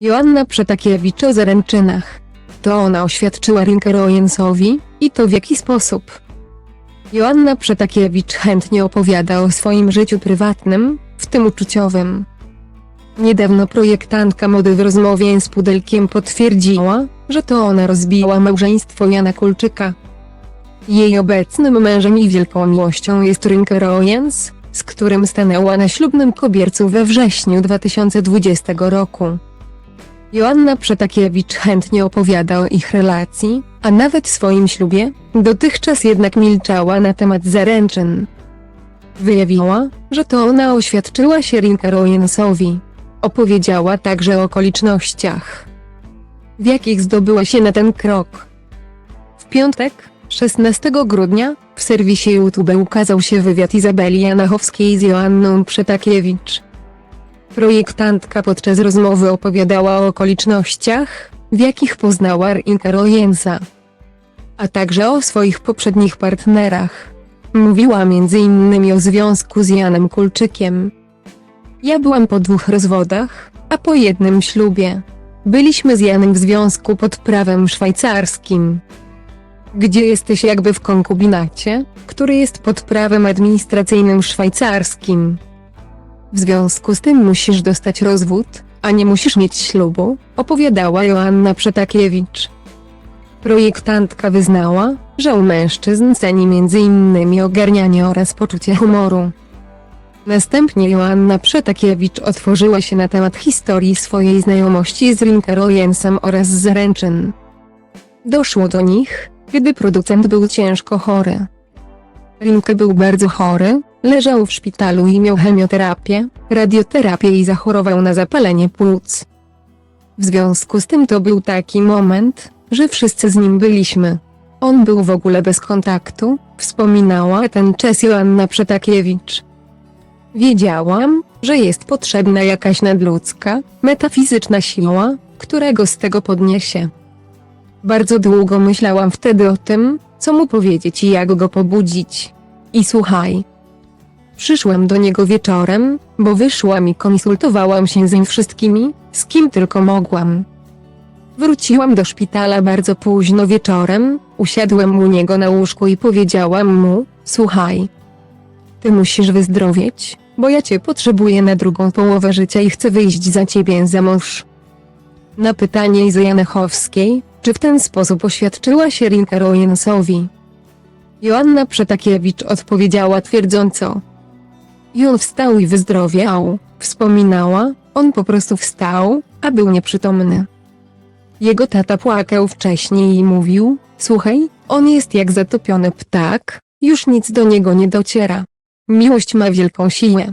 Joanna Przetakiewicz o zaręczynach. To ona oświadczyła Rinkerojensowi, i to w jaki sposób. Joanna Przetakiewicz chętnie opowiada o swoim życiu prywatnym, w tym uczuciowym. Niedawno projektantka mody w rozmowie z Pudelkiem potwierdziła, że to ona rozbiła małżeństwo Jana Kulczyka. Jej obecnym mężem i wielką miłością jest Rinkerojens, z którym stanęła na ślubnym kobiercu we wrześniu 2020 roku. Joanna Przetakiewicz chętnie opowiada o ich relacji, a nawet swoim ślubie, dotychczas jednak milczała na temat zaręczyn. Wyjawiła, że to ona oświadczyła się Rinkerojensowi. Opowiedziała także o okolicznościach, w jakich zdobyła się na ten krok. W piątek, 16 grudnia, w serwisie YouTube ukazał się wywiad Izabeli Janachowskiej z Joanną Przetakiewicz. Projektantka podczas rozmowy opowiadała o okolicznościach, w jakich poznała Rinkerojensa, a także o swoich poprzednich partnerach. Mówiła m.in. o związku z Janem Kulczykiem. Ja byłam po dwóch rozwodach, a po jednym ślubie. Byliśmy z Janem w związku pod prawem szwajcarskim. Gdzie jesteś jakby w konkubinacie, który jest pod prawem administracyjnym szwajcarskim. W związku z tym musisz dostać rozwód, a nie musisz mieć ślubu, opowiadała Joanna Przetakiewicz. Projektantka wyznała, że u mężczyzn ceni m.in. ogarnianie oraz poczucie humoru. Następnie Joanna Przetakiewicz otworzyła się na temat historii swojej znajomości z Rinkerojensem oraz zaręczyn. Doszło do nich, gdy producent był ciężko chory. Rinke był bardzo chory, leżał w szpitalu i miał chemioterapię, radioterapię i zachorował na zapalenie płuc. W związku z tym to był taki moment, że wszyscy z nim byliśmy. On był w ogóle bez kontaktu, wspominała ten czas Joanna Przetakiewicz. Wiedziałam, że jest potrzebna jakaś nadludzka, metafizyczna siła, która go z tego podniesie. Bardzo długo myślałam wtedy o tym, co mu powiedzieć i jak go pobudzić. I słuchaj. Przyszłam do niego wieczorem, bo wyszłam i konsultowałam się z nim wszystkimi, z kim tylko mogłam. Wróciłam do szpitala bardzo późno wieczorem, usiadłem u niego na łóżku i powiedziałam mu, słuchaj. Ty musisz wyzdrowieć, bo ja cię potrzebuję na drugą połowę życia i chcę wyjść za ciebie za mąż. Na pytanie Izy Janechowskiej, czy w ten sposób oświadczyła się Rinkerojensowi. Joanna Przetakiewicz odpowiedziała twierdząco. I on wstał i wyzdrowiał, wspominała, on po prostu wstał, a był nieprzytomny. Jego tata płakał wcześniej i mówił, słuchaj, on jest jak zatopiony ptak, już nic do niego nie dociera. Miłość ma wielką siłę.